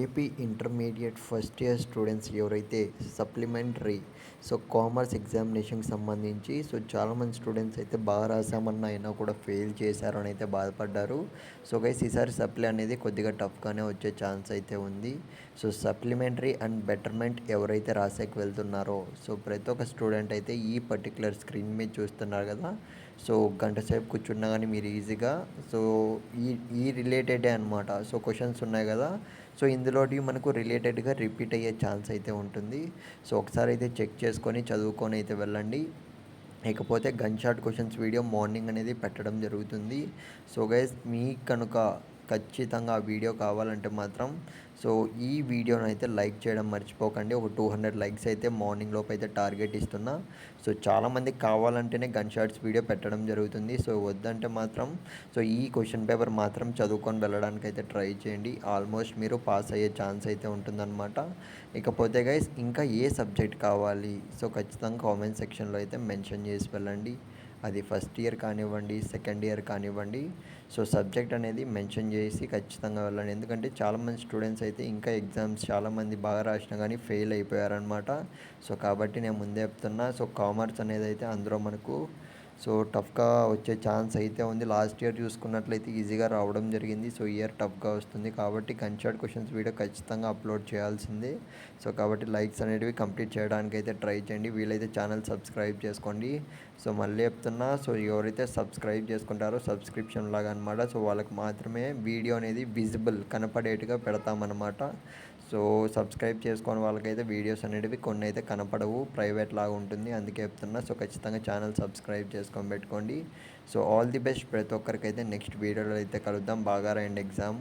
AP intermediate first year students ఎవరైతే supplementary so commerce ఎగ్జామినేషన్కి సంబంధించి సో చాలామంది స్టూడెంట్స్ అయితే బాగా రాసామన్న అయినా కూడా ఫెయిల్ చేశారు అని అయితే బాధపడ్డారు. సో గైస్ ఈసారి సప్లై అనేది కొద్దిగా టఫ్గానే వచ్చే ఛాన్స్ అయితే ఉంది. సో సప్లిమెంటరీ అండ్ బెటర్మెంట్ ఎవరైతే రాసేకి వెళ్తున్నారో సో ప్రతి ఒక్క స్టూడెంట్ అయితే ఈ పర్టికులర్ స్క్రీన్ మీద చూస్తున్నారు కదా సో గంట సేపు కూర్చున్నా కానీ మీరు ఈజీగా సో ఈ ఈ రిలేటెడే అనమాట సో క్వశ్చన్స్ ఉన్నాయి కదా సో ఇందులోటివి మనకు రిలేటెడ్గా రిపీట్ అయ్యే ఛాన్స్ అయితే ఉంటుంది. సో ఒకసారి అయితే చెక్ చేసుకొని చదువుకొని అయితే వెళ్ళండి. ఇకపోతే gun shot questions video morning అనేది పెట్టడం జరుగుతుంది. సో గైస్ మీకు కనుక ఖచ్చితంగా ఆ వీడియో కావాలంటే మాత్రం సో ఈ వీడియోని అయితే లైక్ చేయడం మర్చిపోకండి. ఒక టూ హండ్రెడ్ లైక్స్ అయితే మార్నింగ్ లోపు అయితే టార్గెట్ ఇస్తున్నా. సో చాలామందికి కావాలంటేనే గన్ షాట్స్ వీడియో పెట్టడం జరుగుతుంది. సో వద్దంటే మాత్రం సో ఈ క్వశ్చన్ పేపర్ మాత్రం చదువుకొని వెళ్ళడానికి అయితే ట్రై చేయండి. ఆల్మోస్ట్ మీరు పాస్ అయ్యే ఛాన్స్ అయితే ఉంటుందన్నమాట. ఇకపోతే గైస్ ఇంకా ఏ సబ్జెక్ట్ కావాలి? సో ఖచ్చితంగా కామెంట్ సెక్షన్లో అయితే మెన్షన్ చేసి వెళ్ళండి. అది ఫస్ట్ ఇయర్ కానివ్వండి సెకండ్ ఇయర్ కానివ్వండి. సో సబ్జెక్ట్ అనేది మెన్షన్ చేసి ఖచ్చితంగా వెళ్ళండి. ఎందుకంటే చాలామంది స్టూడెంట్స్ అయితే ఇంకా ఎగ్జామ్స్ చాలామంది బాగా రాసినా కానీ ఫెయిల్ అయిపోయారనమాట సో కాబట్టి నేను ముందే చెప్తున్నా. సో కామర్స్ అనేది అయితే అందులో మనకు సో టఫ్గా వచ్చే ఛాన్స్ అయితే ఉంది. లాస్ట్ ఇయర్ చూసుకున్నట్లయితే ఈజీగా రావడం జరిగింది. సో ఇయర్ టఫ్గా వస్తుంది కాబట్టి కన్షర్ట్ క్వశ్చన్స్ వీడియో ఖచ్చితంగా అప్లోడ్ చేయాల్సింది. సో కాబట్టి లైక్స్ అనేటివి కంప్లీట్ చేయడానికి అయితే ట్రై చేయండి. వీలైతే ఛానల్ సబ్స్క్రైబ్ చేసుకోండి. సో మళ్ళీ చెప్తున్నా సో ఎవరైతే సబ్స్క్రైబ్ చేసుకుంటారో సబ్స్క్రిప్షన్ లాగా అనమాట సో వాళ్ళకి మాత్రమే వీడియో అనేది విజిబుల్ కనపడేట్టుగా పెడతామన్నమాట. సో సబ్స్క్రైబ్ చేసుకొని వాళ్ళకైతే వీడియోస్ అనేటివి కొన్ని అయితే కనపడవు. ప్రైవేట్ లాగా ఉంటుంది. అందుకే చెప్తున్నా. సో ఖచ్చితంగా ఛానల్ సబ్స్క్రైబ్ చేసుకొని పెట్టుకోండి. So all the best. ప్రతి ఒక్కరికైతే నెక్స్ట్ వీడియోలో అయితే కలుద్దాం. బాగా రాయండి ఎగ్జామ్.